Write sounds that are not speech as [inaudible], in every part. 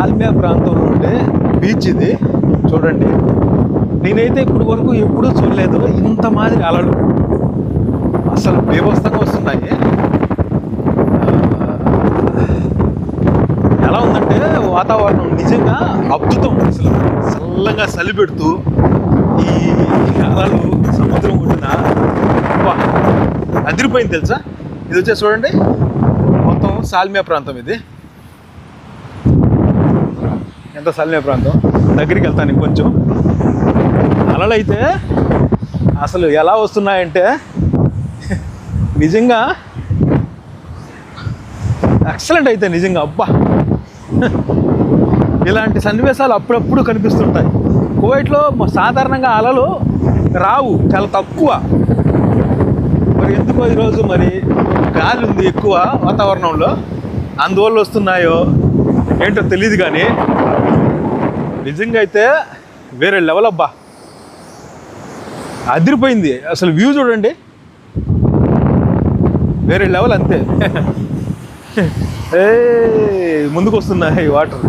ఆల్మియా ప్రాంతంలో ఉండే బీచ్ ఇది. చూడండి. నేనైతే ఇప్పటి వరకు ఎప్పుడూ చూడలేదు. ఇంత మాదిరి అలలు. అసలు బీభత్సంగా వస్తున్నాయి. ఎలా ఉందంటే వాతావరణం నిజంగా అద్భుతం. అసలు చల్లగా చలి పెడుతూ ఈ అలలు సముద్రం ఒడ్డున అదిరిపోయింది తెలుసా? ఇది వచ్చేసి చూడండి. మొత్తం సాల్మియా ప్రాంతం ఇది. ఎంత సాల్మియా ప్రాంతం? దగ్గరికి వెళ్తాను ఇంకొంచెం అలలు అయితే అసలు ఎలా వస్తున్నాయంటే నిజంగా ఎక్సలెంట్ అయితే నిజంగా అబ్బా. ఇలాంటి సన్నివేశాలు అప్పుడప్పుడు కనిపిస్తుంటాయి. కువైట్లో సాధారణంగా అలలు రావు చాలా తక్కువ. మరి ఎందుకో ఈరోజు మరి గాలి ఉంది ఎక్కువ వాతావరణంలో. అందువల్ల వస్తున్నాయో ఏంటో తెలియదు కానీ నిజంగా అయితే వేరే లెవెల్ అబ్బా. అదిరిపోయింది. అసలు వ్యూ చూడండి. వేరే లెవెల్ అంతే. [laughs] ఏ ముందుకు వస్తున్నాయి వాటర్?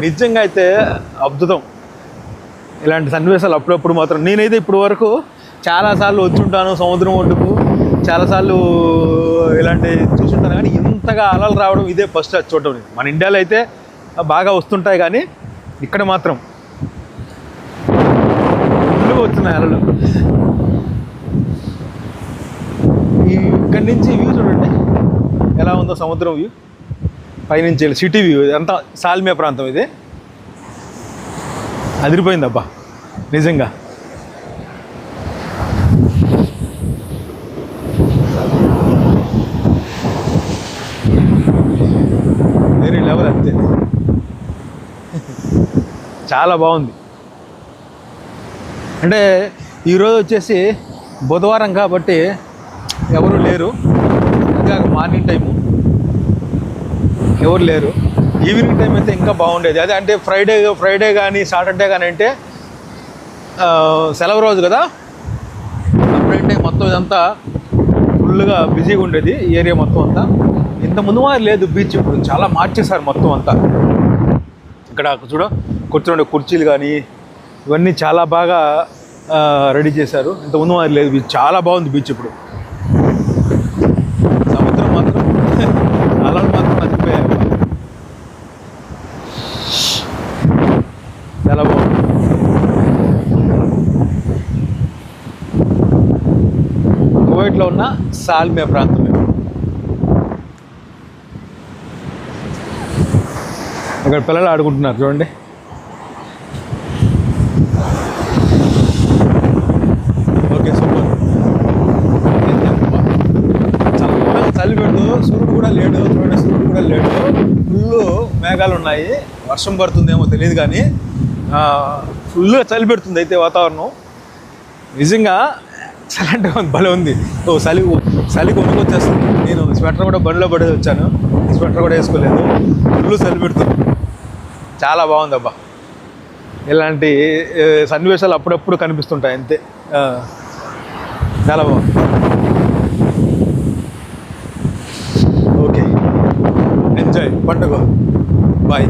నిజంగా అయితే అద్భుతం. ఇలాంటి సన్నివేశాలు అప్పుడప్పుడు మాత్రం నేనైతే ఇప్పటి వరకు చాలాసార్లు వచ్చుంటాను సముద్రం ఒడ్డుకు. చాలాసార్లు ఇలాంటి చూసుంటాను కానీ అంతగా అలలు రావడం ఇదే ఫస్ట్ చూడటం మన ఇండియాలో అయితే బాగా వస్తుంటాయి కానీ ఇక్కడ మాత్రం ఫుల్గా వస్తున్నాయి అలలు. ఇక్కడి నుంచి వ్యూ చూడండి. ఎలా ఉందో సముద్రం వ్యూ. పైనుంచి సిటీ వ్యూ అంతా సాల్మియా ప్రాంతం ఇది. అదిరిపోయిందబ్బా నిజంగా వేరే లెవెల్ అంతే చాలా బాగుంది. అంటే ఈరోజు వచ్చేసి బుధవారం కాబట్టి ఎవరు లేరు. ఇంకా మార్నింగ్ టైము. ఎవరు లేరు. ఈవినింగ్ టైం అయితే ఇంకా బాగుండేది. అదే అంటే ఫ్రైడే ఫ్రైడే కానీ సాటర్డే కానీ అంటే సెలవు రోజు కదా? అప్పుడంటే మొత్తం ఇదంతా ఫుల్గా బిజీగా ఉండేది ఏరియా మొత్తం అంతా. ఇంత ముందు మాది లేదు బీచ్ ఇప్పుడు. చాలా మార్చేశారు మొత్తం అంతా. ఇక్కడ చూడ. కూర్చుండే కుర్చీలు కానీ ఇవన్నీ చాలా బాగా రెడీ చేశారు. ఇంత ముందు లేదు బీచ్. చాలా బాగుంది బీచ్ ఇప్పుడు. సముద్రం మాత్రం అలా మాత్రం మర్చిపోయారు. చాలా బాగుంది. కువైట్లో ఉన్న సాల్మియా ప్రాంతం ఇక్కడ పిల్లలు ఆడుకుంటున్నారు చూడండి. చల్లగా పెడుతూ సూర్యుడు కూడా లేడు చూడండి సూర్యుడు కూడా లేడు. ఫుల్ మేఘాలు ఉన్నాయి. వర్షం పడుతుందేమో తెలియదు కానీ ఫుల్గా చలి పెడుతుంది అయితే వాతావరణం. నిజంగా చలంటే భలే ఉంది. ఓ చలి చలి కొనుక్కొచ్చేస్తుంది నేను స్వెటర్ కూడా బండిలో పడేది వచ్చాను. స్వెటర్ కూడా వేసుకోలేదు. ఫుల్ చలి పెడుతుంది. చాలా బాగుంది అబ్బా ఇలాంటి సన్నివేశాలు అప్పుడప్పుడు కనిపిస్తుంటాయి అంతే. చాలా బాగుంది. పండుగ బాయ్